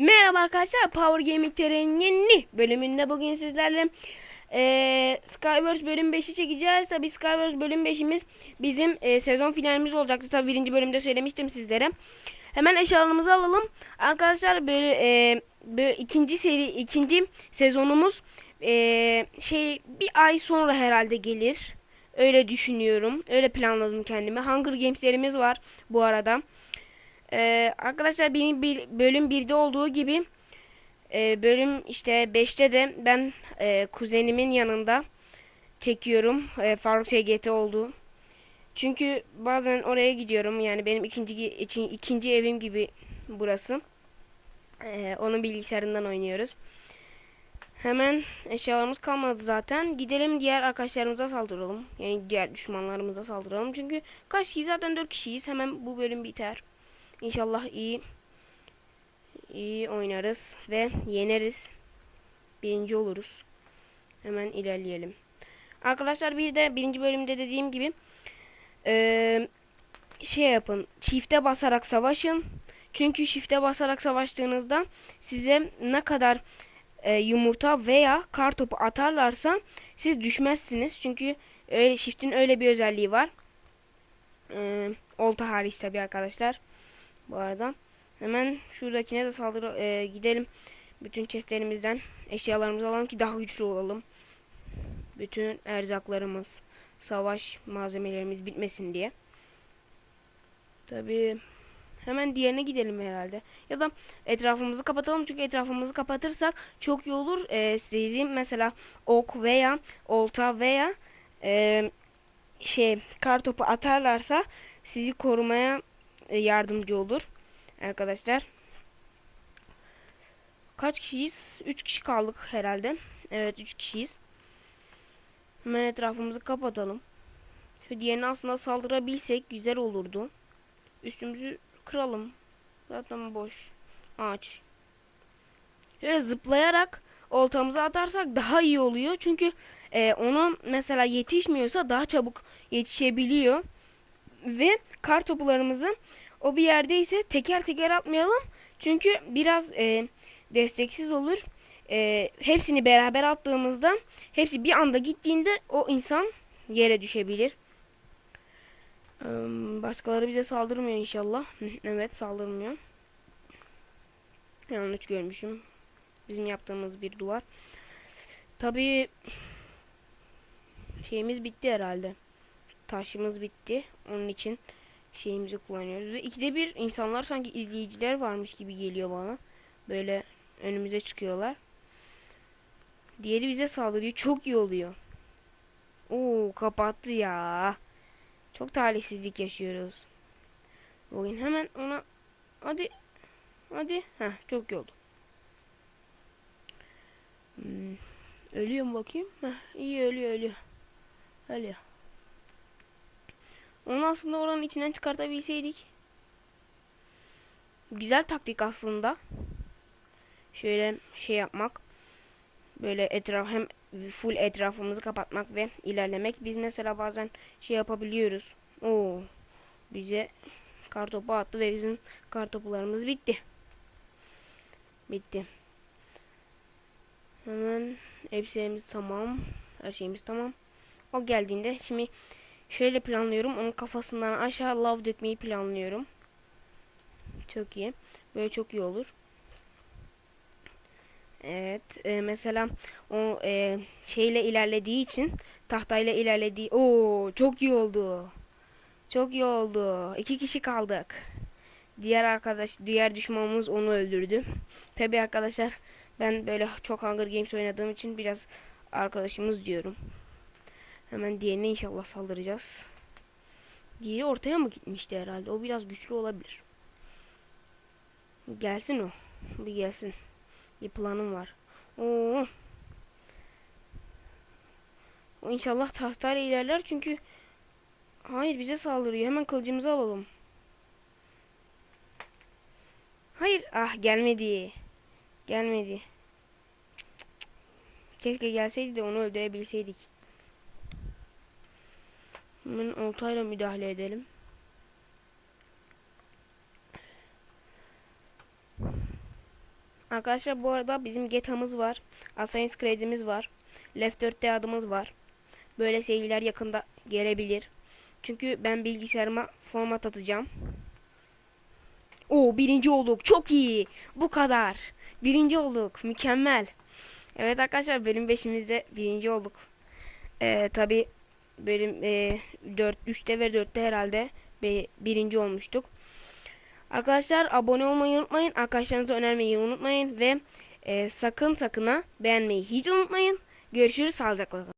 Merhaba arkadaşlar Power Gaming TR'nin yeni bölümünde bugün sizlerle eee Skywars bölüm 5'i çekeceğiz. Tabi Skywars bölüm 5'imiz bizim eee, sezon finalimiz olacaktı. Tabi birinci bölümde söylemiştim sizlere. Hemen eşyalarımızı alalım. Arkadaşlar böyle, eee, böyle ikinci seri ikinci sezonumuz eee, şey bir ay sonra herhalde gelir. Öyle düşünüyorum. Öyle planladım kendime. Hunger Games'lerimiz var bu arada. Ee, arkadaşlar benim bir bölüm 1'de olduğu gibi e, bölüm işte 5'te de ben e, kuzenimin yanında çekiyorum. E, Faruk TGT oldu. Çünkü bazen oraya gidiyorum. Yani benim ikinci için ikinci evim gibi burası. E, onun bilgisayarından oynuyoruz. Hemen eşyalarımız kalmadı zaten. Gidelim diğer arkadaşlarımıza saldıralım. Yani diğer düşmanlarımıza saldıralım. Çünkü kaç kişi zaten 4 kişiyiz. Hemen bu bölüm biter. İnşallah iyi iyi oynarız ve yeneriz. Birinci oluruz. Hemen ilerleyelim. Arkadaşlar bir de birinci bölümde dediğim gibi eee, şey yapın. Çifte basarak savaşın. Çünkü çifte basarak savaştığınızda size ne kadar e, yumurta veya kar topu atarlarsa siz düşmezsiniz. Çünkü öyle çiftin öyle bir özelliği var. Eee olta hariç tabi arkadaşlar. Bu arada hemen şuradakine de saldırı e, gidelim. Bütün chestlerimizden eşyalarımızı alalım ki daha güçlü olalım. Bütün erzaklarımız, savaş malzemelerimiz bitmesin diye. Tabi hemen diğerine gidelim herhalde. Ya da etrafımızı kapatalım çünkü etrafımızı kapatırsak çok iyi olur. E, sizin mesela ok veya olta veya e, şey kar topu atarlarsa sizi korumaya yardımcı olur arkadaşlar. Kaç kişiyiz? 3 kişi kaldık herhalde. Evet 3 kişiyiz. Hemen etrafımızı kapatalım. Şu diğerine aslında saldırabilsek güzel olurdu. Üstümüzü kıralım. Zaten boş. Ağaç. Şöyle zıplayarak oltamızı atarsak daha iyi oluyor. Çünkü e, ona mesela yetişmiyorsa daha çabuk yetişebiliyor. Ve kar topularımızı o bir yerdeyse teker teker atmayalım. Çünkü biraz e, desteksiz olur. E, hepsini beraber attığımızda hepsi bir anda gittiğinde o insan yere düşebilir. E, başkaları bize saldırmıyor inşallah. evet saldırmıyor. Yanlış görmüşüm. Bizim yaptığımız bir duvar. Tabii şeyimiz bitti herhalde. Taşımız bitti. Onun için şeyimizi kullanıyoruz. Ve ikide bir insanlar sanki izleyiciler varmış gibi geliyor bana. Böyle önümüze çıkıyorlar. Diğeri bize saldırıyor. Çok iyi oluyor. Oo kapattı ya. Çok talihsizlik yaşıyoruz. Bugün hemen ona hadi hadi Heh, çok iyi oldu. Hmm. Ölüyor mu bakayım? Heh, iyi ölüyor ölüyor. Ölüyor. Onu aslında oranın içinden çıkartabilseydik. Güzel taktik aslında. Şöyle şey yapmak. Böyle etraf hem full etrafımızı kapatmak ve ilerlemek. Biz mesela bazen şey yapabiliyoruz. Oo. Bize kartopu attı ve bizim kartopularımız bitti. Bitti. Hemen hepsimiz tamam. Her şeyimiz tamam. O geldiğinde şimdi Şöyle planlıyorum. Onun kafasından aşağı lav dökmeyi planlıyorum. Çok iyi. Böyle çok iyi olur. Evet. E, mesela o e, şeyle ilerlediği için tahtayla ilerlediği. Oo çok iyi oldu. Çok iyi oldu. İki kişi kaldık. Diğer arkadaş, diğer düşmanımız onu öldürdü. Tabi arkadaşlar ben böyle çok Hunger Games oynadığım için biraz arkadaşımız diyorum. Hemen diğerine inşallah saldıracağız. Diğeri ortaya mı gitmişti herhalde? O biraz güçlü olabilir. Gelsin o. Bir gelsin. Bir planım var. Oo. O inşallah tahtayla ilerler çünkü Hayır bize saldırıyor. Hemen kılıcımızı alalım. Hayır. Ah gelmedi. Gelmedi. Keşke gelseydi de onu öldürebilseydik. Hemen oltayla müdahale edelim. Arkadaşlar bu arada bizim GTA'mız var. Assassin's Creed'imiz var. Left 4 adımız var. Böyle şeyler yakında gelebilir. Çünkü ben bilgisayarıma format atacağım. Oo birinci olduk. Çok iyi. Bu kadar. Birinci olduk. Mükemmel. Evet arkadaşlar bölüm 5'imizde birinci olduk. Ee, Tabi bölüm e, 4 3'te ve 4'te herhalde be- birinci olmuştuk. Arkadaşlar abone olmayı unutmayın. Arkadaşlarınıza önermeyi unutmayın ve e, sakın sakın ha beğenmeyi hiç unutmayın. Görüşürüz sağlıcakla. kalın.